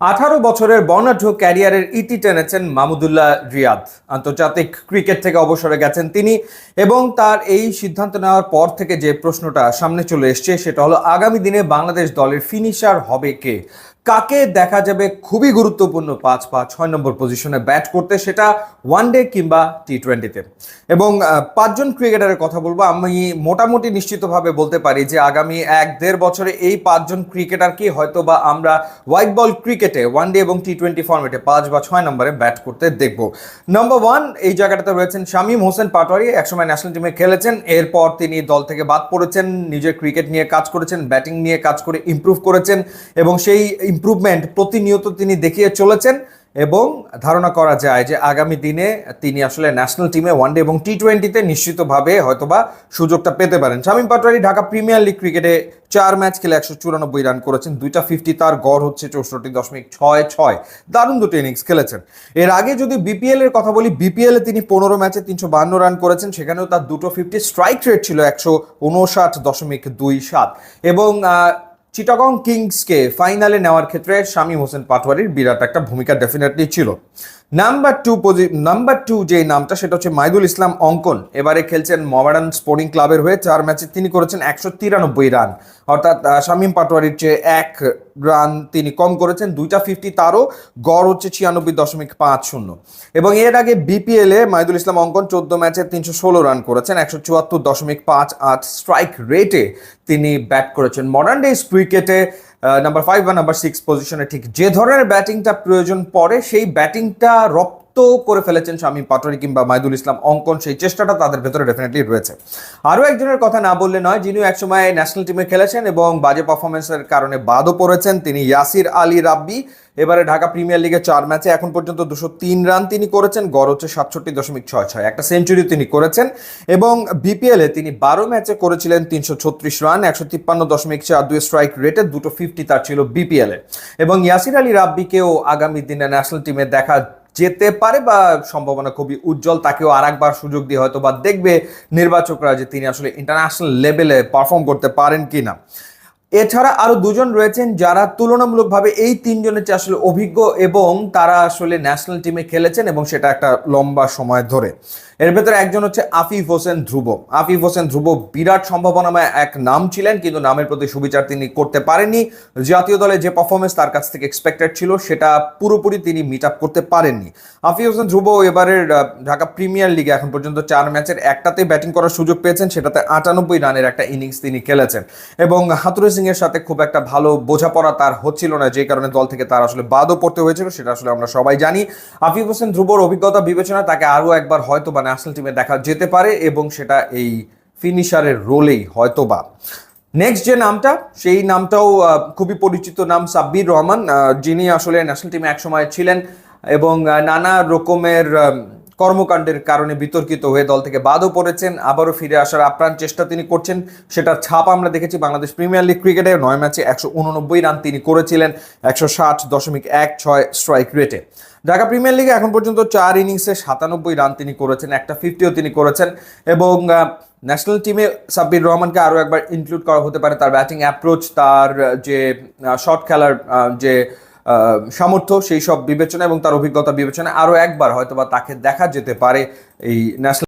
আঠারো বছরের বর্ণাঢ্য ক্যারিয়ারের ইতি টেনেছেন মামুদুল্লাহ রিয়াদ। আন্তর্জাতিক ক্রিকেট থেকে অবসরে গেছেন তিনি এবং তার এই সিদ্ধান্ত নেওয়ার পর থেকে যে প্রশ্নটা সামনে চলে এসছে, সেটা হলো, আগামী দিনে বাংলাদেশ দলের ফিনিশার হবে কে? কাকে দেখা যাবে খুবই গুরুত্বপূর্ণ পাঁচ বা ছয় নম্বর পজিশনে ব্যাট করতে সেটা ওয়ান ডে কিংবা টি টোয়েন্টিতে এবং পাঁচজন ক্রিকেটারের কথা বলব, আমি মোটামুটি নিশ্চিতভাবে বলতে পারি যে আগামী এক দেড় বছরে এই পাঁচজন ক্রিকেটারকে হয়তো বা আমরা হোয়াইট বল ক্রিকেটে ওয়ান ডে এবং টি টোয়েন্টি ফর্মেটে পাঁচ বা ছয় নম্বরে ব্যাট করতে দেখব। নম্বর ওয়ান এই জায়গাটাতে রয়েছেন শামীম হোসেন পাটোয়ারি, একসময় ন্যাশনাল টিমে খেলেছেন, এরপর তিনি দল থেকে বাদ পড়েছেন, নিজের ক্রিকেট নিয়ে কাজ করেছেন ব্যাটিং নিয়ে কাজ করে ইমপ্রুভ করেছেন, এবং সেই ইমপ্রুভমেন্ট প্রতিনিয়ত তিনি দেখিয়ে চলেছেন এবং ধারণা করা যায় যে আগামী দিনে তিনি আসলে ন্যাশনাল টিমে ওয়ানডে এবং টি টোয়েন্টিতে নিশ্চিতভাবে হয়তোবা সুযোগটা পেতে পারেন। শামীম পাটোয়ারি, ঢাকা প্রিমিয়ার লিগ ক্রিকেটে চার ম্যাচ খেলে একশো চুরানব্বই রান করেছেন, দুইটা ফিফটি তার গড় হচ্ছে চৌষট্টি দশমিক ছয় ছয়। দারুণ দুটো ইনিংস খেলেছেন। এর আগে যদি বিপিএল এর কথা বলি বিপিএল এ তিনি পনেরো ম্যাচে তিনশো বান্ন রান করেছেন, সেখানেও তার দুটো ফিফটি স্ট্রাইক রেট ছিল একশো উনষাট দশমিক দুই সাত। এবং চিটাগং কিংসকে ফাইনালে নেওয়ার ক্ষেত্রে শামীম হোসেন পাটওয়ারির বিরাট একটা ভূমিকা ডেফিনেটলি ছিল। নাম্বার টু নাম্বার টু যে নামটা সেটা হচ্ছে মাইদুল ইসলাম অঙ্কন। এবারে খেলছেন মডার্ন স্পোর্টিং ক্লাবের হয়ে চার ম্যাচে তিনি করেছেন একশো তিরানব্বই রান। অর্থাৎ শামীম পাটোয়ারির চেয়ে এক রান তিনি কম করেছেন, দুইটা ফিফটি তারও গড় হচ্ছে ছিয়ানব্বই দশমিক পাঁচ শূন্য। এবং এর আগে বিপিএলে মাইদুল ইসলাম অঙ্কন চোদ্দ ম্যাচে তিনশো ষোলো রান করেছেন, একশো চুয়াত্তর দশমিক পাঁচ আট স্ট্রাইক রেটে তিনি ব্যাট করেছেন। মডার্ন ডেজ ক্রিকেটে নাম্বার ফাইভ বা নাম্বার সিক্স পজিশনে ঠিক যে ধরনের ব্যাটিংটা প্রয়োজন পড়ে, সেই ব্যাটিংটা রপ্ত করে ফেলেছেন শামীম পাটোয়ারি কিংবা মাইদুল ইসলাম অঙ্কন। সেই চেষ্টাটা তাদের ভেতরে ডেফিনেটলি রয়েছে। আরও একজনের কথা না বললে নয়, যিনি একসময় ন্যাশনাল টিমে খেলেছেন এবং বাজে পারফরমেন্সের কারণে বাদও পড়েছেন, তিনি ইয়াসির আলী রাব্বি। এবারে ঢাকা প্রিমিয়ার লিগে চার ম্যাচে এখন পর্যন্ত দুশো তিন রান তিনি করেছেন, গড় হচ্ছে সাতষট্টি দশমিক ছয় ছয়। একটা সেঞ্চুরি তিনি করেছেন এবং বিপিএলে তিনি বারো ম্যাচে করেছিলেন, তিনশো ছত্রিশ রান, একশো তিপ্পান্ন দশমিক চার দুই স্ট্রাইক রেটে দুটো ফিফটি তার ছিল বিপিএল এবং ইয়াসির আলী রাব্বিকেও আগামী দিনে ন্যাশনাল টিমে দেখা যেতে পারে বা সম্ভাবনা খুবই উজ্জ্বল, তাকেও আর একবার সুযোগ দিয়ে হয়তো বা দেখবে নির্বাচকরা যে তিনি আসলে ইন্টারন্যাশনাল লেভেলে পারফর্ম করতে পারেন কিনা। এছাড়া আরও দুজন রয়েছেন যারা তুলনামূলকভাবে এই তিনজনের চেয়ে আসলে অভিজ্ঞ এবং তারা আসলে ন্যাশনাল টিমে খেলেছেন এবং সেটা একটা লম্বা সময় ধরে। এর ভেতরে একজন হচ্ছে আফিফ হোসেন ধ্রুব। আফিফ হোসেন ধ্রুব বিরাট সম্ভাবনাময় এক নাম ছিলেন, কিন্তু নামের প্রতি সুবিচার তিনি করতে পারেননি। জাতীয় দলে যে পারফরমেন্স তার কাছ থেকে এক্সপেক্টেড ছিল, সেটা পুরোপুরি তিনি মিট আপ করতে পারেননি। আফিফ হোসেন ধ্রুব এবারের ঢাকা প্রিমিয়ার লিগে এখন পর্যন্ত চার ম্যাচের একটাতে ব্যাটিং করার সুযোগ পেয়েছেন, সেটাতে আটানব্বই রানের একটা ইনিংস তিনি খেলেছেন। এবং হাতুরে সিং এর সাথে খুব একটা ভালো বোঝাপড়া তার হচ্ছিল না, যে কারণে দল থেকে তার আসলে বাদও পড়তে হয়েছিল, সেটা আসলে আমরা সবাই জানি। আফিফ হোসেন ধ্রুবর অভিজ্ঞতা বিবেচনা তাকে আরও একবার হয়তো বা ন্যাশনাল টিমে দেখা যেতে পারে এবং সেটা এই ফিনিশারের রোলেই হয়তো বা নেক্সট যে নামটা, সেই নামটাও খুবই পরিচিত নাম সাব্বির রহমান যিনি আসলে ন্যাশনাল টিমে একসময় ছিলেন এবং নানা রকমের কর্মকাণ্ডের কারণে বিতর্কিত হয়ে দল থেকে বাদও পড়েছেন, আবারও ফিরে আসার আপ্রাণ চেষ্টা তিনি করছেন। সেটার ছাপ আমরা দেখেছি বাংলাদেশ প্রিমিয়ার লিগ ক্রিকেটে। নয় ম্যাচে একশো উননব্বই রান তিনি করেছিলেন, একশো ষাট দশমিক এক ছয় স্ট্রাইক রেটে ঢাকা প্রিমিয়ার লিগে এখন পর্যন্ত চার ইনিংসে সাতানব্বই রান তিনি করেছেন, একটা ফিফটিও তিনি করেছেন এবং ন্যাশনাল টিমে সাব্বির রহমানকে আরও একবার ইনক্লুড করা হতে পারে তার ব্যাটিং অ্যাপ্রোচ তার যে শর্ট খেলার যে সামর্থ্য, সেই সব বিবেচনা এবং তার অভিজ্ঞতা বিবেচনা আরও একবার হয়তোবা তাকে দেখা যেতে পারে এই ন্যাশনাল